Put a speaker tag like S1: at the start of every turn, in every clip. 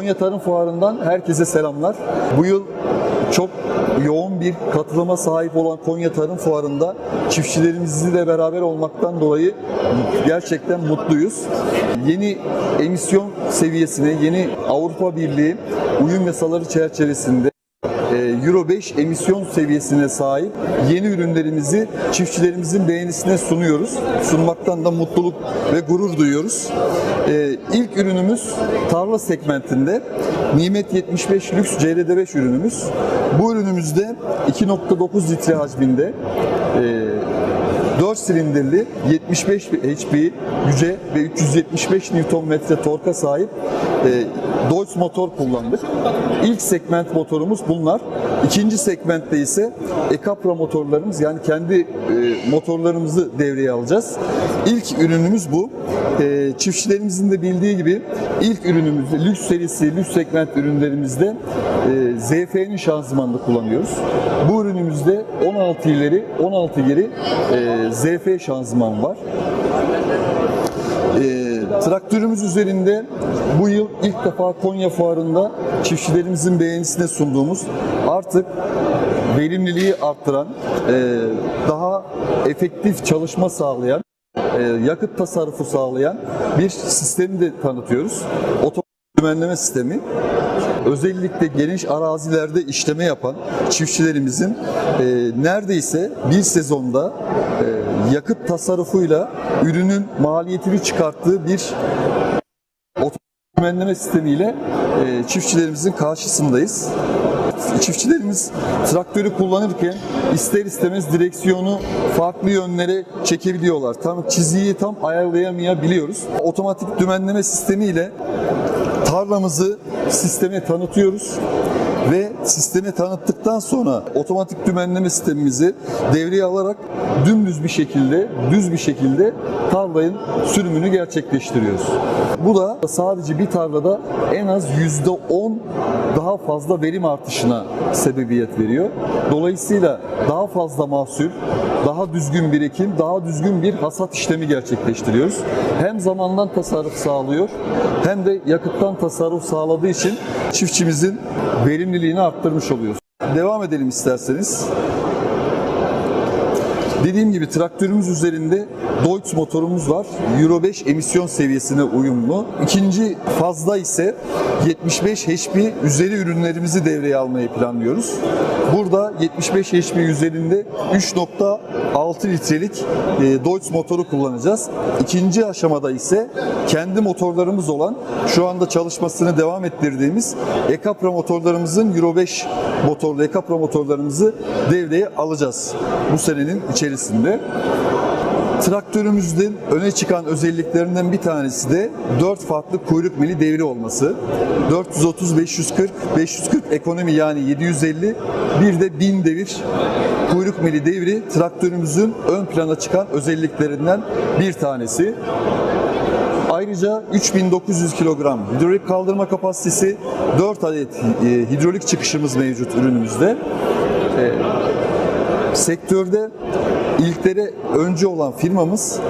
S1: Konya Tarım Fuarı'ndan herkese selamlar. Bu yıl çok yoğun bir katılıma sahip olan Konya Tarım Fuarı'nda çiftçilerimizle beraber olmaktan dolayı gerçekten mutluyuz. Yeni emisyon seviyesine, yeni Avrupa Birliği uyum yasaları çerçevesinde Euro 5 emisyon seviyesine sahip yeni ürünlerimizi çiftçilerimizin beğenisine sunuyoruz. Sunmaktan da mutluluk ve gurur duyuyoruz. E, İlk ürünümüz tarla segmentinde Nimet 75 Lüks CRD5 ürünümüz. Bu ürünümüzde 2.9 litre hacminde e, 4 silindirli 75 HP güce ve 375 Nm torka sahip e, Deutz motor kullandık. İlk segment motorumuz bunlar. İkinci segmentte ise Ekapra motorlarımız yani kendi e, motorlarımızı devreye alacağız. İlk ürünümüz bu. E, çiftçilerimizin de bildiği gibi ilk ürünümüzde lüks serisi, lüks segment ürünlerimizde e, ZF'nin şanzımanını kullanıyoruz. Bu ürünümüzde 16 ileri, 16 geri e, ZF şanzıman var. E, traktörümüz üzerinde bu yıl ilk defa Konya Fuarı'nda çiftçilerimizin beğenisine sunduğumuz artık verimliliği arttıran, e, daha efektif çalışma sağlayan, e, yakıt tasarrufu sağlayan bir sistemi de tanıtıyoruz. Otomatik dümenleme sistemi özellikle geniş arazilerde işleme yapan çiftçilerimizin e, neredeyse bir sezonda e, yakıt tasarrufuyla ürünün maliyetini çıkarttığı bir dümenleme sistemiyle e, çiftçilerimizin karşısındayız. Çiftçilerimiz traktörü kullanırken ister istemez direksiyonu farklı yönlere çekebiliyorlar. Tam çizgiyi tam ayarlayamayabiliyoruz. Otomatik dümenleme sistemiyle tarlamızı sisteme tanıtıyoruz ve sisteme tanıttıktan sonra otomatik dümenleme sistemimizi devreye alarak dümdüz bir şekilde, düz bir şekilde tarlayın sürümünü gerçekleştiriyoruz. Bu da sadece bir tarlada en az %10 daha fazla verim artışına sebebiyet veriyor. Dolayısıyla daha fazla mahsul, daha düzgün bir ekim, daha düzgün bir hasat işlemi gerçekleştiriyoruz. Hem zamandan tasarruf sağlıyor hem de yakıttan tasarruf sağladığı için çiftçimizin verimliliğini arttırmış oluyoruz. Devam edelim isterseniz. Dediğim gibi traktörümüz üzerinde Deutz motorumuz var. Euro 5 emisyon seviyesine uyumlu. İkinci fazla ise 75 HP üzeri ürünlerimizi devreye almayı planlıyoruz. Burada 75 HP üzerinde 3.6 litrelik e, Deutz motoru kullanacağız. İkinci aşamada ise kendi motorlarımız olan şu anda çalışmasını devam ettirdiğimiz Ekapra motorlarımızın Euro 5 motorlu Ekapra motorlarımızı devreye alacağız bu senenin içerisinde. Traktörümüzün öne çıkan özelliklerinden bir tanesi de 4 farklı kuyruk mili devri olması. 430, 540, 540 ekonomi yani 750, bir de 1000 devir kuyruk mili devri traktörümüzün ön plana çıkan özelliklerinden bir tanesi. Ayrıca 3900 kilogram hidrolik kaldırma kapasitesi, 4 adet e, hidrolik çıkışımız mevcut ürünümüzde. E, sektörde ilklere önce olan firmamız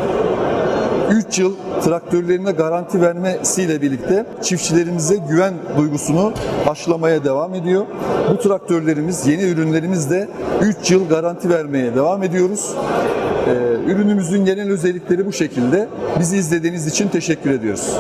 S1: 3 yıl traktörlerine garanti vermesiyle birlikte çiftçilerimize güven duygusunu aşılamaya devam ediyor. Bu traktörlerimiz, yeni ürünlerimiz de 3 yıl garanti vermeye devam ediyoruz. Ee, ürünümüzün genel özellikleri bu şekilde. Bizi izlediğiniz için teşekkür ediyoruz.